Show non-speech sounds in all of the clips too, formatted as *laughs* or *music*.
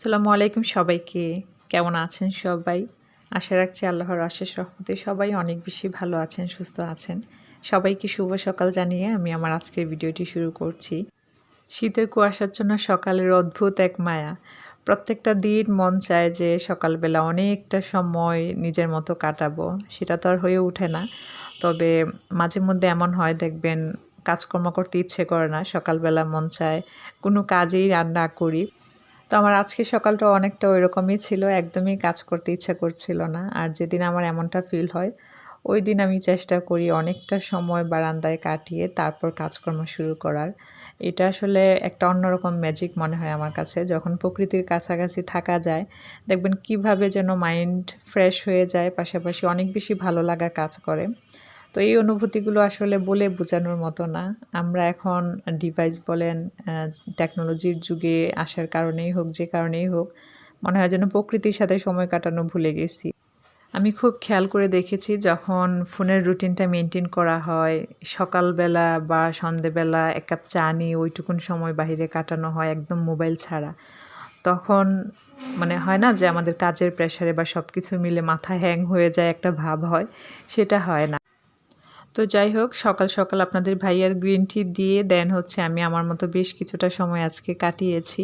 আসসালামু আলাইকুম সবাইকে। কেমন আছেন সবাই? আশা রাখছি আল্লাহর আশেষ রহমতে সবাই অনেক বেশি ভালো আছেন, সুস্থ আছেন। সবাইকে শুভ সকাল জানিয়ে আমি আমার আজকের ভিডিওটি শুরু করছি। শীতের কুয়াশার জন্য সকালের অদ্ভুত এক মায়া। প্রত্যেকটা দিন মন চায় যে সকালবেলা অনেকটা সময় নিজের মতো কাটাবো। সেটা তো আর হয়ে ওঠে না। তবে মাঝে মধ্যে এমন হয়, দেখবেন কাজকর্ম করতে ইচ্ছে করে না। সকালবেলা মন চায় কোনো কাজেই রান্না করি। তো আমার আজকে সকালটা অনেকটা ওই রকমই ছিল, একদমই কাজ করতে ইচ্ছা করছিল না। আর যেদিন আমার এমনটা ফিল হয় ওই দিন আমি চেষ্টা করি অনেকটা সময় বারান্দায় কাটিয়ে তারপর কাজকর্ম শুরু করার। এটা আসলে একটা অন্যরকম ম্যাজিক মনে হয় আমার কাছে। যখন প্রকৃতির কাছাকাছি থাকা যায়, দেখবেন কীভাবে যেন মাইন্ড ফ্রেশ হয়ে যায়, পাশাপাশি অনেক বেশি ভালো লাগা কাজ করে। তো এই অনুভূতিগুলো আসলে বলে বোঝানোর মতো না। আমরা এখন ডিভাইস বলেন টেকনোলজির যুগে আসার কারণেই হোক, যে কারণেই হোক, মনে হয় যেন প্রকৃতির সাথে সময় কাটানো ভুলে গেছি। আমি খুব খেয়াল করে দেখেছি যখন ফোনের রুটিনটা মেনটেন করা হয়, সকালবেলা বা সন্ধেবেলা এক কাপ চা নিয়ে ওইটুকুন সময় বাহিরে কাটানো হয় একদম মোবাইল ছাড়া। তখন মানে হয় না যে আমাদের কাজের প্রেশারে বা সব কিছু মিলে মাথা হ্যাং হয়ে যায়, একটা ভাব হয়, সেটা হয় না। তো যাই হোক, সকাল সকাল আপনাদের ভাইয়ার গ্রিন টি দিয়ে দেন হচ্ছে আমি আমার মতো বেশ কিছুটা সময় আজকে কাটিয়েছি।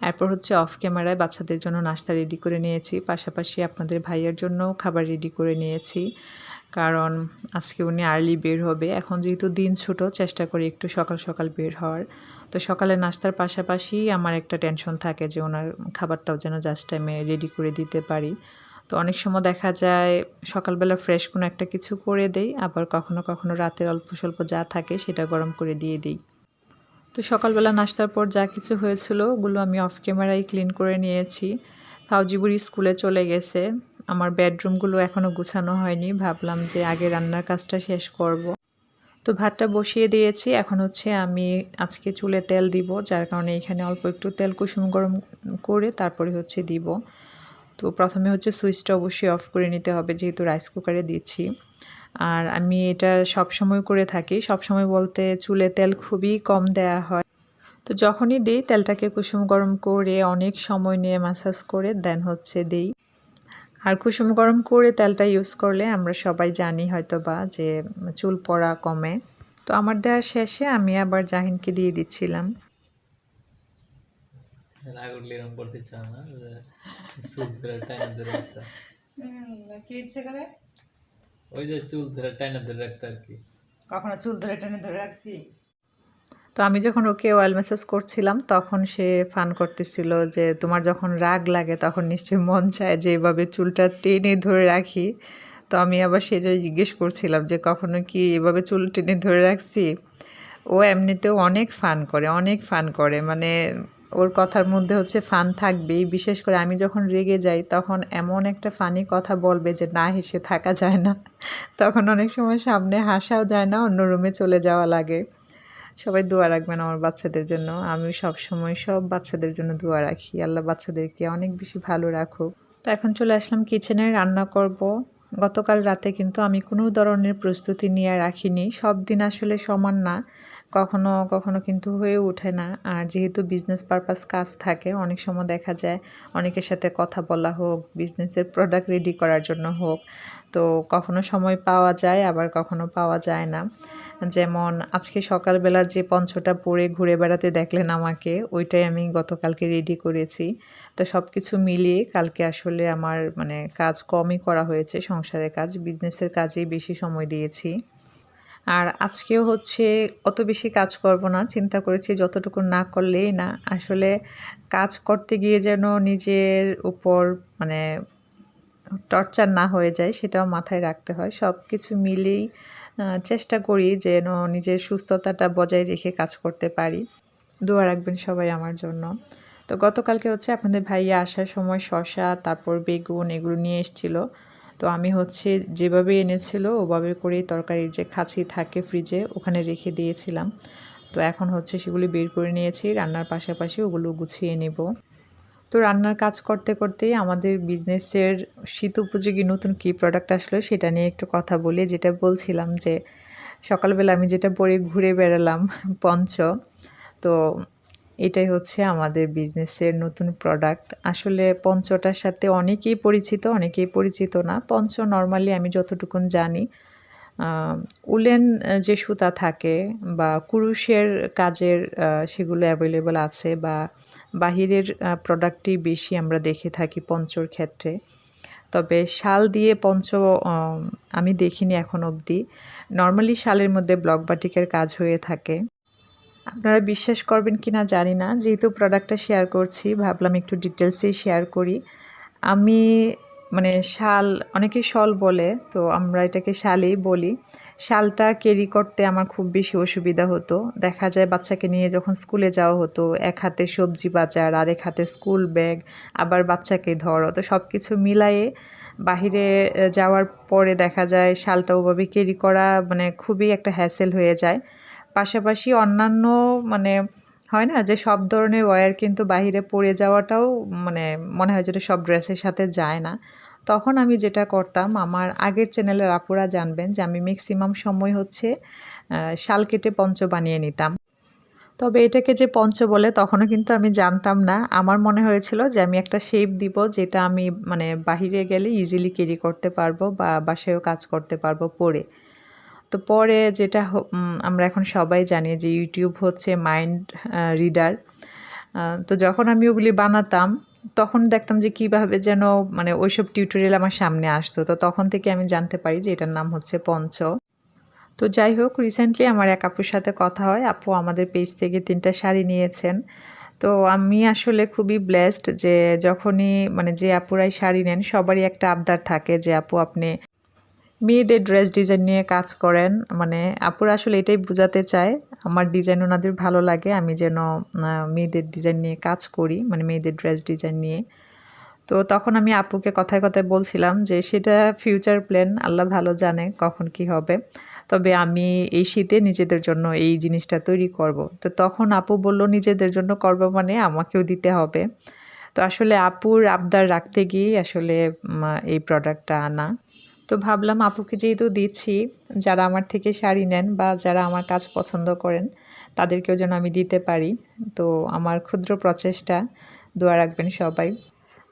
এরপর হচ্ছে অফ ক্যামেরায় বাচ্চাদের জন্য নাস্তা রেডি করে নিয়েছি। পাশাপাশি আপনাদের ভাইয়ার জন্যও খাবার রেডি করে নিয়েছি। কারণ আজকে উনি আর্লি বের হবে। এখন যেহেতু দিন ছোট, চেষ্টা করি একটু সকাল সকাল বের হওয়ার। তো সকালে নাস্তার পাশাপাশি আমার একটা টেনশন থাকে যে ওনার খাবারটাও যেন জাস্ট টাইমে রেডি করে দিতে পারি। তো অনেক সময় দেখা যায় সকালবেলা ফ্রেশ কোনো একটা কিছু করে দেই, আবার কখনো কখনো রাতের অল্প স্বল্প যা থাকে সেটা গরম করে দিয়ে দিই। তো সকালবেলা নাস্তার পর যা কিছু হয়েছিল ওগুলো আমি অফ ক্যামেরায় ক্লিন করে নিয়েছি। ফাউজিবুড়ি স্কুলে চলে গেছে। আমার বেডরুমগুলো এখনও গুছানো হয়নি। ভাবলাম যে আগে রান্নার কাজটা শেষ করব। তো ভাতটা বসিয়ে দিয়েছি। এখন হচ্ছে আমি আজকে চুলে তেল দিব, যার কারণে এখানে অল্প একটু তেল কুসুম গরম করে তারপরে হচ্ছে দিব। তো প্রথমে হচ্ছে সুইচটা অবশ্যই অফ করে নিতে হবে যেহেতু রাইস কুকারে দিচ্ছি। আর আমি এটা সব সময় করে থাকি। সব সময় বলতে চুলে তেল খুবই কম দেয়া হয়। তো যখনই দিই, তেলটাকে কুসুম গরম করে অনেক সময় নিয়ে ম্যাসাজ করে দেন হচ্ছে দিই। আর কুসুম গরম করে তেলটা ইউজ করলে আমরা সবাই জানি হয়তো বা যে চুল পড়া কমে। তো আমার দেওয়ার শেষে আমি আবার জাহিনকে দিয়ে দিচ্ছিলাম। করতে চাও না? চুল ধরে ধরে রাখতে। কি ইচ্ছে করে? ওই যে চুল ধরে টাইনা ধরে রাখতে আর কি। কখনো চুল ধরে টেনে ধরে রাখছি? তো আমি যখন ওকে অয়েল ম্যাসাজ করছিলাম তখন সে ফান করতেছিল যে তোমার যখন রাগ লাগে তখন নিশ্চয়ই মন চায় যে এভাবে চুলটা টেনে ধরে রাখি। তো আমি আবার সেটাই জিজ্ঞেস করছিলাম যে কখনো কি এভাবে চুল টেনে ধরে রাখছি? ও এমনিতেও অনেক ফান করে অনেক ফান করে। মানে ওর কথার মধ্যে হচ্ছে ফান থাকবেই। বিশেষ করে আমি যখন রেগে যাই, তখন এমন একটা ফানি কথা বলবে যে, না, হেসে থাকা যায় না। *laughs* তখন অনেক সময় সামনে হাসাও যায় না, অন্য রুমে চলে যাওয়া লাগে। সবাই দোয়া রাখবেন আমার বাচ্চাদের জন্য। আমি সব সময় সব বাচ্চাদের জন্য দোয়া রাখি। আল্লাহ বাচ্চাদেরকে অনেক বেশি ভালো রাখুক। তো এখন চলে আসলাম কিচেনে রান্না করব। গতকাল রাতে কিন্তু আমি কোনো ধরনের প্রস্তুতি নিয়ে রাখিনি। সব দিন আসলে সমান না। কখনো কখনো কিন্তু হয়ে ওঠে না। আর যেহেতু বিজনেস পারপাস কাজ থাকে, অনেক সময় দেখা যায় অনেকের সাথে কথা বলা হোক বিজনেসের প্রোডাক্ট রেডি করার জন্য হোক, তো কখনো সময় পাওয়া যায়, আবার কখনো পাওয়া যায় না। যেমন আজকে সকালবেলা যে পঞ্চটা পরে ঘুরে বেড়াতে দেখলেন আমাকে, ওইটাই আমি গতকালকে রেডি করেছি। তো সব কিছু মিলিয়ে কালকে আসলে আমার মানে কাজ কমই করা হয়েছে, সংসারের কাজ বিজনেসের কাজেই বেশি সময় দিয়েছি। আর আজকেও হচ্ছে অত বেশি কাজ করব না, চিন্তা করেছি যতটুকু না করলেই না। আসলে কাজ করতে গিয়ে যেন নিজের উপর মানে টর্চার না হয়ে যায়, সেটাও মাথায় রাখতে হয়। সব কিছু মিলেই চেষ্টা করি যেন নিজের সুস্থতাটা বজায় রেখে কাজ করতে পারি। দোয়া রাখবেন সবাই আমার জন্য। তো গতকালকে হচ্ছে আপনাদের ভাইয়া আসার সময় শশা তারপর বেগুন এগুলো নিয়ে এসেছিল। তো আমি হচ্ছে যেভাবে এনেছিল, ওভাবে করেই তরকারির যে খাঁচি থাকে ফ্রিজে ওখানে রেখে দিয়েছিলাম। তো এখন হচ্ছে সেগুলি বের করে নিয়েছি, রান্নার পাশাপাশি ওগুলো গুছিয়ে নেব। তো রান্নার কাজ করতে করতেই আমাদের বিজনেসের শীত উপযোগী নতুন কী প্রোডাক্ট আসলো সেটা নিয়ে একটু কথা বলি। যেটা বলছিলাম যে, সকালবেলা আমি যেটা পরে ঘুরে বেড়ালাম, পঞ্চ, তো এটাই হচ্ছে আমাদের বিজনেসের নতুন প্রোডাক্ট আসলে পঞ্চটার সাথে অনেকেই পরিচিত অনেকেই পরিচিত না। পঞ্চ নর্মালি আমি যতটুকুন জানি উলেন যে সুতা থাকে বা কুরুশের কাজের সেগুলো অ্যাভেলেবল আছে বা বাহিরের প্রোডাক্টই বেশি আমরা দেখে থাকি পঞ্চর ক্ষেত্রে। তবে শাল দিয়ে পঞ্চ আমি দেখিনি এখন অবধি। নর্মালি শালের মধ্যে ব্লক বাটিকের কাজ হয়ে থাকে। আপনারা বিশ্বাস করবেন কি না জানি না। যেহেতু প্রোডাক্টটা শেয়ার করছি, ভাবলাম একটু ডিটেলসেই শেয়ার করি। আমি মানে শাল, অনেকে শল বলে, তো আমরা এটাকে শালই বলি। শালটা ক্যারি করতে আমার খুব বেশি অসুবিধা হতো। দেখা যায় বাচ্চাকে নিয়ে যখন স্কুলে যাওয়া হতো, এক হাতে সবজি বাজার আর এক হাতে স্কুল ব্যাগ আবার বাচ্চাকে ধরো তো সব কিছু মিলায়ে বাহিরে যাওয়ার পরে দেখা যায় শালটা ওভাবে ক্যারি করা মানে খুবই একটা হ্যাসেল হয়ে যায়। পাশাপাশি অন্যান্য মানে হয় না যে সব ধরনের ওয়্যার কিন্তু বাহিরে পরে যাওয়াটাও মানে মনে হয় যেটা সব ড্রেসের সাথে যায় না। তখন আমি যেটা করতাম, আমার আগের চ্যানেলের আপুরা জানবেন যে আমি ম্যাক্সিমাম সময় হচ্ছে শাল কেটে পঞ্চ বানিয়ে নিতাম। তবে এটাকে যে পঞ্চ বলে তখনও কিন্তু আমি জানতাম না। আমার মনে হয়েছিল যে আমি একটা শেপ দিব যেটা আমি মানে বাহিরে গেলে ইজিলি ক্যারি করতে পারব বা বাসায়ও কাজ করতে পারব পরে। তো পরে যেটা আমরা এখন সবাই জানি যে ইউটিউব হচ্ছে মাইন্ড রিডার তো যখন আমি ওগুলি বানাতাম, তখন দেখতাম যে কীভাবে যেন মানে ওইসব টিউটোরিয়াল আমার সামনে আসতো। তো তখন থেকে আমি জানতে পারি যে এটার নাম হচ্ছে পঞ্চ। তো যাই হোক রিসেন্টলি আমার এক আপুর সাথে কথা হয়। আপু আমাদের পেজ থেকে তিনটা শাড়ি নিয়েছেন। তো আমি আসলে খুবই ব্লেসড যে যখনই মানে যে আপুরাই শাড়ি নেন, সবারই একটা আবদার থাকে যে, আপু, আপনি মেয়েদের ড্রেস ডিজাইন নিয়ে কাজ করেন। মানে আপুরা আসলে এটাই বোঝাতে চায়, আমার ডিজাইন ওনাদের ভালো লাগে, আমি যেন মেয়েদের ডিজাইন নিয়ে কাজ করি মানে মেয়েদের ড্রেস ডিজাইন নিয়ে। তো তখন আমি আপুকে কথায় কথায় বলছিলাম যে, সেটা ফিউচার প্ল্যান আল্লাহ ভালো জানে কখন কি হবে। তবে আমি এই শীতে নিজেদের জন্য এই জিনিসটা তৈরি করব। তো তখন আপু বলল, নিজেদের জন্য করব মানে আমাকেও দিতে হবে। তো আসলে আপুর আবদার রাখতে গিয়েই আসলে এই প্রোডাক্টটা আনা। তো ভাবলাম আপুকে যেহেতু দিচ্ছি, যারা আমার থেকে শাড়ি নেন বা যারা আমার কাজ পছন্দ করেন, তাদেরকেও যেন আমি দিতে পারি। তো আমার ক্ষুদ্র প্রচেষ্টা, দোয়া রাখবেন সবাই।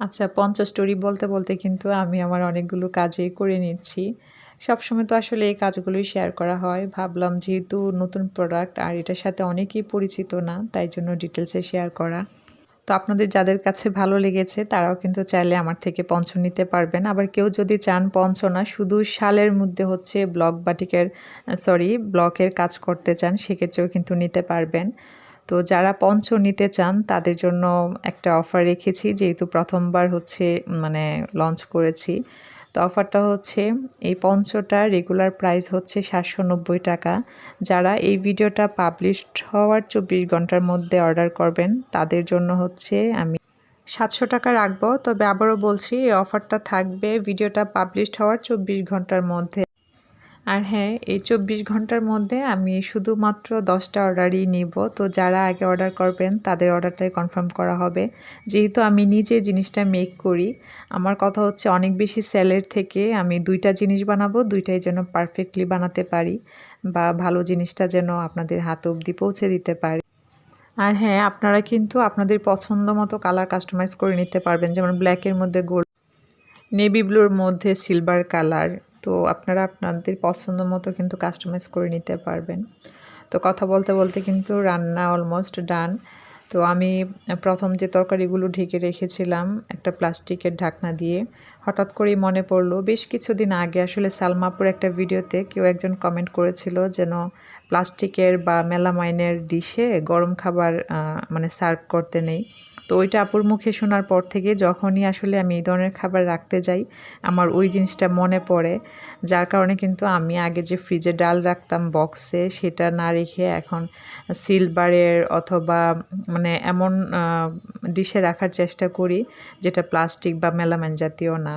আচ্ছা পঞ্চাশ স্টোরি বলতে বলতে কিন্তু আমি আমার অনেকগুলো কাজই করে নিচ্ছি। সবসময় তো আসলে এই কাজগুলোই শেয়ার করা হয়। ভাবলাম যেহেতু নতুন প্রোডাক্ট আর এটার সাথে অনেকেই পরিচিত না, তাই জন্য ডিটেলসে শেয়ার করা। তো আপনাদের যাদের কাছে ভালো লেগেছে, তারাও কিন্তু চাইলে আমার থেকে পঞ্চ নিতে পারবেন। আবার কেউ যদি চান পঞ্চ না শুধু শালের মধ্যে হচ্ছে ব্লক বাটিকের সরি ব্লকের কাজ করতে চান, সেক্ষেত্রেও কিন্তু নিতে পারবেন। তো যারা পঞ্চ নিতে চান, তাদের জন্য একটা অফার রেখেছি, যেহেতু প্রথমবার হচ্ছে মানে লঞ্চ করেছি। তো অফারটা হচ্ছে, এই পঞ্চটা রেগুলার প্রাইস হচ্ছে সাতশো নব্বই টাকা। যারা এই ভিডিওটা পাবলিশড হওয়ার চব্বিশ ঘণ্টার মধ্যে অর্ডার করবেন, তাদের জন্য হচ্ছে আমি সাতশো টাকা রাখব। তবে আবারও বলছি, এই অফারটা থাকবে, ভিডিওটা পাবলিশড হওয়ার চব্বিশ ঘণ্টার মধ্যে। আর হ্যাঁ এই চব্বিশ ঘণ্টার মধ্যে আমি শুধুমাত্র দশটা অর্ডারই নিব। তো যারা আগে অর্ডার করবেন, তাদের অর্ডারটাই কনফার্ম করা হবে। যেহেতু আমি নিজে জিনিসটা মেক করি, আমার কথা হচ্ছে অনেক বেশি সেলের থেকে আমি দুইটা জিনিস বানাবো, দুইটাই যেন পারফেক্টলি বানাতে পারি বা ভালো জিনিসটা যেন আপনাদের হাত অবধি পৌঁছে দিতে পারি। আর হ্যাঁ আপনারা কিন্তু আপনাদের পছন্দ মতো কালার কাস্টমাইজ করে নিতে পারবেন, যেমন ব্ল্যাকের মধ্যে গোল্ড নেভি ব্লুর মধ্যে সিলভার কালার তো আপনারা আপনাদের পছন্দ মতো কিন্তু কাস্টমাইজ করে নিতে পারবেন। তো কথা বলতে বলতে কিন্তু রান্না অলমোস্ট ডান তো আমি প্রথম যে তরকারিগুলো ঢেকে রেখেছিলাম একটা প্লাস্টিকের ঢাকনা দিয়ে, হঠাৎ করেই মনে পড়ল, বেশ কিছুদিন আগে আসলে সালমাপুর একটা ভিডিওতে কেউ একজন কমেন্ট করেছিল যেন প্লাস্টিকের বা মেলামাইনের ডিশে গরম খাবার মানে সার্ভ করতে নেই। তো ওইটা আপুর মুখে শোনার পর থেকে যখনই আসলে আমি এই ধরনের খাবার রাখতে যাই, আমার ওই জিনিসটা মনে পড়ে। যার কারণে কিন্তু আমি আগে যে ফ্রিজে ডাল রাখতাম বক্সে, সেটা না রেখে এখন সিলভারের অথবা মানে এমন ডিশে রাখার চেষ্টা করি, যেটা প্লাস্টিক বা মেলামেন জাতীয় না।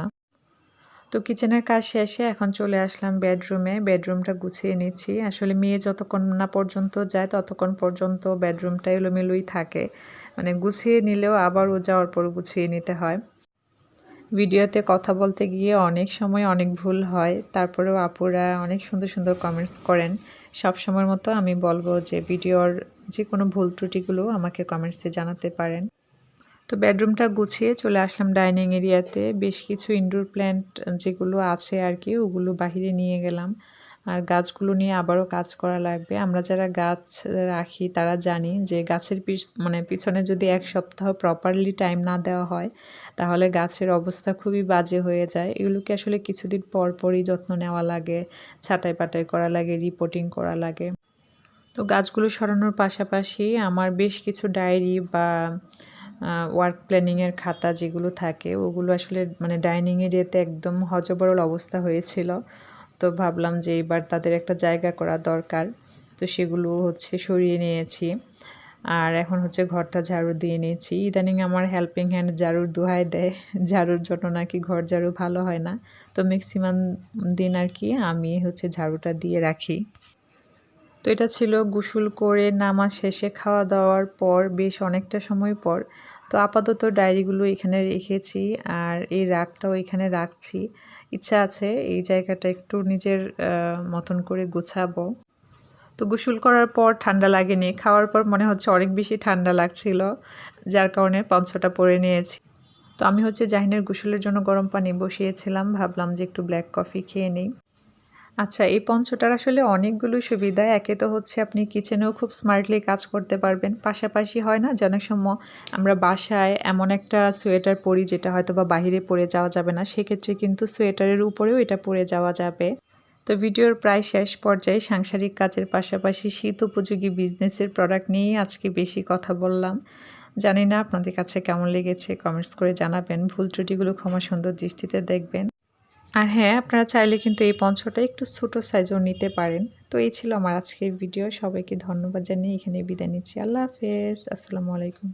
তো কিচেনের কাজ শেষে এখন চলে আসলাম বেডরুমে। বেডরুমটা গুছিয়ে নিচ্ছি। আসলে মেয়ে যতক্ষণ না পর্যন্ত যায়, ততক্ষণ পর্যন্ত বেডরুমটা এলোমেলোই থাকে। মানে গুছিয়ে নিলেও আবার ও যাওয়ার পর গুছিয়ে নিতে হয়। ভিডিওতে কথা বলতে গিয়ে অনেক সময় অনেক ভুল হয়। তারপরেও আপুরা অনেক সুন্দর সুন্দর কমেন্টস করেন। সব সময়ের মতো আমি বলব যে, ভিডিওর যে কোনো ভুল ত্রুটিগুলো আমাকে কমেন্টসে জানাতে পারেন। তো বেডরুমটা গুছিয়ে চলে আসলাম ডাইনিং এরিয়াতে। বেশ কিছু ইনডোর প্ল্যান্ট যেগুলো আছে আর কি, ওগুলো বাহিরে নিয়ে গেলাম। আর গাছগুলো নিয়ে আবারও কাজ করা লাগবে। আমরা যারা গাছ রাখি তারা জানি যে গাছের পিছ মানে পিছনে যদি এক সপ্তাহ প্রপারলি টাইম না দেওয়া হয়, তাহলে গাছের অবস্থা খুবই বাজে হয়ে যায়। এগুলোকে আসলে কিছুদিন পর পরই যত্ন নেওয়া লাগে, ছাটাই পাটাই করা লাগে রিপোর্টিং করা লাগে। তো গাছগুলো সরানোর পাশাপাশি আমার বেশ কিছু ডায়েরি বা ওয়ার্ক প্ল্যানিংয়ের খাতা যেগুলো থাকে, ওগুলো আসলে মানে ডাইনিং এরিয়াতে একদম হজবরল অবস্থা হয়েছিল। তো ভাবলাম যে এবার তাদের একটা জায়গা করা দরকার। তো সেগুলো হচ্ছে সরিয়ে নিয়েছি। আর এখন হচ্ছে ঘরটা ঝাড়ু দিয়ে নিয়েছি। ইদানিং আমার হেল্পিং হ্যান্ড ঝাড়ুর দোহাই দেয়। *laughs* ঝাড়ুর জন্য নাকি ঘর ঝাড়ু ভালো হয় না। তো ম্যাক্সিমাম দিন আর কি আমি হচ্ছে ঝাড়ুটা দিয়ে রাখি। তো এটা ছিল গোসল করে নামাজ শেষে খাওয়া দাওয়ার পর বেশ অনেকটা সময় পর। তো আপাতত ডায়েরিগুলো এখানে রেখেছি আর এই রাগটাও এখানে রাখছি। ইচ্ছা আছে এই জায়গাটা একটু নিজের মতন করে গুছাবো। তো গোসল করার পর ঠান্ডা লাগেনি। খাওয়ার পর মনে হচ্ছে অনেক বেশি ঠান্ডা লাগছিল, যার কারণে পঞ্চটা পরে নিয়েছি। তো আমি হচ্ছে জাহিনের গোসলের জন্য গরম পানি বসিয়েছিলাম, ভাবলাম যে একটু ব্ল্যাক কফি খেয়ে নিই। আচ্ছা এই পঞ্চটার আসলে অনেকগুলো সুবিধা। একে তো হচ্ছে আপনি কিচেনেও খুব স্মার্টলি কাজ করতে পারবেন। পাশাপাশি হয় না যে অনেক সময় আমরা বাসায় এমন একটা সোয়েটার পরি যেটা হয়তো বা বাহিরে পরে যাওয়া যাবে না, সেক্ষেত্রে কিন্তু সোয়েটারের উপরেও এটা পরে যাওয়া যাবে। তো ভিডিওর প্রায় শেষ পর্যায়ে সাংসারিক কাজের পাশাপাশি শীত উপযোগী বিজনেসের প্রোডাক্ট নিয়েই আজকে বেশি কথা বললাম। জানি না আপনাদের কাছে কেমন লেগেছে কমেন্টস করে জানাবেন। ভুল ত্রুটিগুলো ক্ষমা সুন্দর দৃষ্টিতে দেখবেন। হ্যাঁ আপনারা চাইলে কিন্তু এই পঞ্চটা একটু ছোটো সাইজও নিতে পারেন। তো এই ছিল আমার আজকের ভিডিও সবাইকে ধন্যবাদ জানিয়ে এখানে বিদায় নিচ্ছি। আল্লাহ হাফেজ। আসসালামু আলাইকুম।